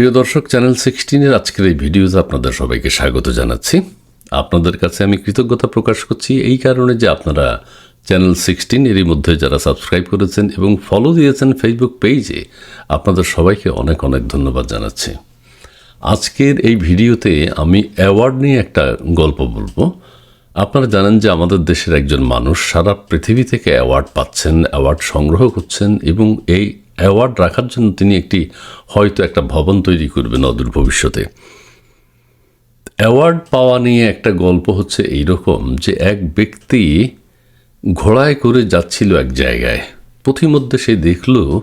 প্রিয় দর্শক চ্যানেল সিক্সটিনের আজকের এই ভিডিওতে আপনাদের সবাইকে স্বাগত জানাচ্ছি। আপনাদের কাছে আমি কৃতজ্ঞতা প্রকাশ করছি এই কারণে যে আপনারা চ্যানেল সিক্সটিন এরই মধ্যে যারা সাবস্ক্রাইব করেছেন এবং ফলো দিয়েছেন ফেসবুক পেজে আপনাদের সবাইকে অনেক অনেক ধন্যবাদ জানাচ্ছি। আজকের এই ভিডিওতে আমি অ্যাওয়ার্ড নিয়ে একটা গল্প বলব। আপনারা জানেন যে আমাদের দেশের একজন মানুষ সারা পৃথিবী থেকে অ্যাওয়ার্ড পাচ্ছেন অ্যাওয়ার্ড সংগ্রহ করছেন এবং এই অ্যাওয়ার্ড রাখার জন্য তিনি একটি, হয়তো একটা ভবন তৈরি করবেন অদূর ভবিষ্যতে। অ্যাওয়ার্ড পাওয়া নিয়ে একটা গল্প হচ্ছে এইরকম যে এক ব্যক্তি ঘোড়ায় করে যাচ্ছিল এক জায়গায়। পথিমধ্যে সে দেখল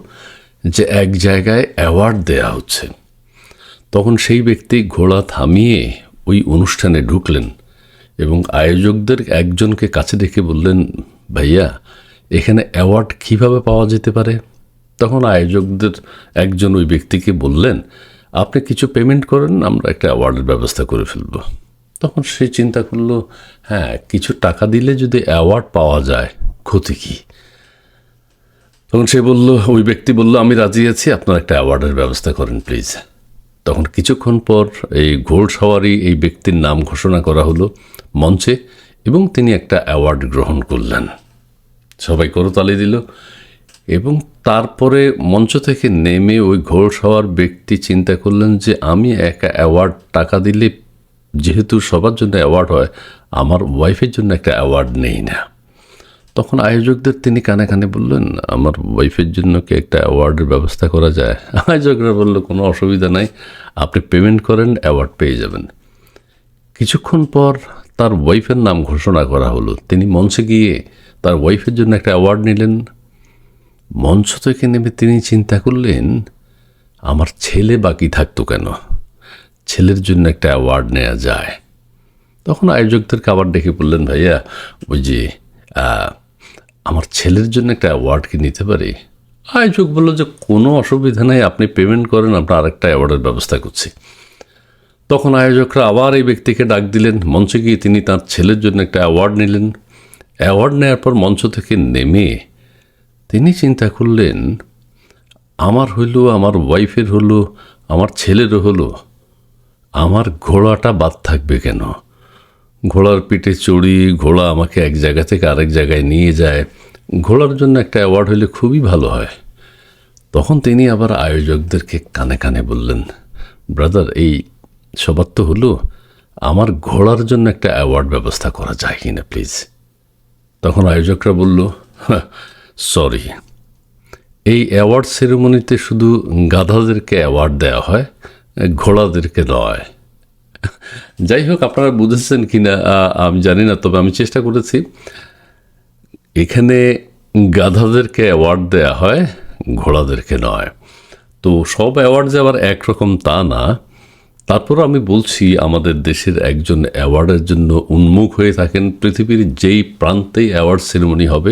যে এক জায়গায় অ্যাওয়ার্ড দেয়া হচ্ছে। তখন সেই ব্যক্তি ঘোড়া থামিয়ে ওই অনুষ্ঠানে ঢুকলেন এবং আয়োজকদের একজনকে কাছে ডেকে বললেন, ভাইয়া, এখানে অ্যাওয়ার্ড কীভাবে পাওয়া যেতে পারে? তখন আয়োজকদের একজন ওই ব্যক্তিকে বললেন, আপনি কিছু পেমেন্ট করেন, আমরা একটা অ্যাওয়ার্ডের ব্যবস্থা করে ফেলব। তখন সে চিন্তা করল হ্যাঁ কিছু টাকা দিলে যদি অ্যাওয়ার্ড পাওয়া যায়, ক্ষতি কী? তখন সে বলল, ওই ব্যক্তি বলল, আমি রাজি আছি, আপনার একটা অ্যাওয়ার্ডের ব্যবস্থা করেন প্লিজ তখন কিছুক্ষণ পর এই ঘোড় সওয়ারি এই ব্যক্তির নাম ঘোষণা করা হলো মঞ্চে এবং তিনি একটা অ্যাওয়ার্ড গ্রহণ করলেন। সবাই করতালি দিল। এবং তারপরে মঞ্চ থেকে নেমে ওই ঘোড় সওয়ার ব্যক্তি চিন্তা করলেন যে আমি একটা অ্যাওয়ার্ড টাকা দিলে যেহেতু সবার জন্য অ্যাওয়ার্ড হয়, আমার ওয়াইফের জন্য একটা অ্যাওয়ার্ড নেই না। তখন আয়োজকদের তিনি কানে কানে বললেন, আমার ওয়াইফের জন্য কি একটা অ্যাওয়ার্ডের ব্যবস্থা করা যায়? আয়োজকরা বলল, কোনো অসুবিধা নাই, আপনি পেমেন্ট করেন অ্যাওয়ার্ড পেয়ে যাবেন। কিছুক্ষণ পর তার ওয়াইফের নাম ঘোষণা করা হলো। তিনি মঞ্চে গিয়ে তার ওয়াইফের জন্য একটা অ্যাওয়ার্ড নিলেন। মঞ্চ থেকে নেমে তিনি চিন্তা করলেন, আমার ছেলে বাকি থাকতো কেন? ছেলের জন্য একটা অ্যাওয়ার্ড নেওয়া যায়। তখন আয়োজকদেরকে আবার ডেকে বললেন, ভাইয়া, ওই যে আমার ছেলের জন্য একটা অ্যাওয়ার্ড কি নিতে পারি? আয়োজক বলল যে, কোনো অসুবিধা নেই, আপনি পেমেন্ট করেন, আমরা আরেকটা অ্যাওয়ার্ডের ব্যবস্থা করছি। তখন আয়োজকরা আবার এই ব্যক্তিকে ডাক দিলেন, মঞ্চে গিয়ে তিনি তার ছেলের জন্য একটা অ্যাওয়ার্ড নিলেন। অ্যাওয়ার্ড নেওয়ার পর মঞ্চ থেকে নেমে তিনি চিন্তা করলেন, আমার হইল, আমার ওয়াইফের হলো আমার ছেলেরও হলো আমার ঘোড়াটা বাদ থাকবে কেন? ঘোড়ার পিঠে চড়ি, ঘোড়া আমাকে এক জায়গা থেকে আরেক জায়গায় নিয়ে যায়। ঘোড়ার জন্য একটা অ্যাওয়ার্ড হলে খুবই ভালো হয়। তখন তিনি আবার আয়োজকদেরকে কানে কানে বললেন, ব্রাদার, এই সবার তো হলো আমার ঘোড়ার জন্য একটা অ্যাওয়ার্ড ব্যবস্থা করা যায় কি না প্লিজ? তখন আয়োজকরা বলল সরি। এই অ্যাওয়ার্ড সেরেমনিতে শুধু গাধাদেরকে অ্যাওয়ার্ড দেওয়া হয়, ঘোড়াদেরকে নয়। যাই হোক, আপনারা বুঝেছেন কি না আমি জানি না, তবে আমি চেষ্টা করেছি। এখানে গাধাদেরকে অ্যাওয়ার্ড দেওয়া হয়, ঘোড়াদেরকে নয়। তো সব অ্যাওয়ার্ড যে আবার একরকম তা না। তারপর আমি বলছি, আমাদের দেশের একজন অ্যাওয়ার্ডের জন্য উন্মুখ হয়ে থাকেন পৃথিবীর যেই প্রান্তেই অ্যাওয়ার্ড সেরেমনি হবে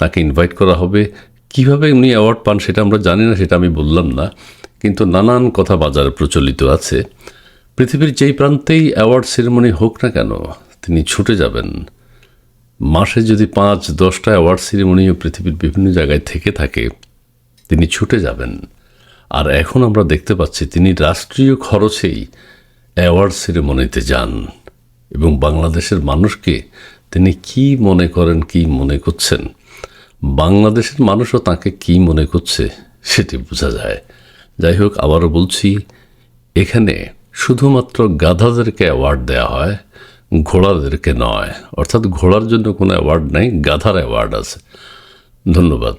তাকে ইনভাইট করা হবে। কীভাবে উনি অ্যাওয়ার্ড পান সেটা আমরা জানি না, সেটা আমি বললাম না। কিন্তু নানান কথা বাজারে প্রচলিত আছে। পৃথিবীর যেই প্রান্তেই অ্যাওয়ার্ড সেরেমনি হোক না কেন, তিনি ছুটে যাবেন। মাসে যদি পাঁচ, দশটা অ্যাওয়ার্ড সেরেমনিও পৃথিবীর বিভিন্ন জায়গায় থেকে থাকে, তিনি ছুটে যাবেন। আর এখন আমরা দেখতে পাচ্ছি তিনি রাষ্ট্রীয় খরচেই অ্যাওয়ার্ড সেরেমনিতে যান। এবং বাংলাদেশের মানুষকে তিনি কি মনে করেন, কি মনে করছেন বাংলাদেশের মানুষও তাকে কি মনে করছে সেটি বোঝা যায়। যাই হোক আবারও বলছি, এখানে শুধুমাত্র গাধাদেরকে অ্যাওয়ার্ড দেওয়া হয়, ঘোড়াদেরকে নয়। অর্থাৎ ঘোড়ার জন্য কোনো অ্যাওয়ার্ড নেই, গাধার অ্যাওয়ার্ড আছে। ধন্যবাদ।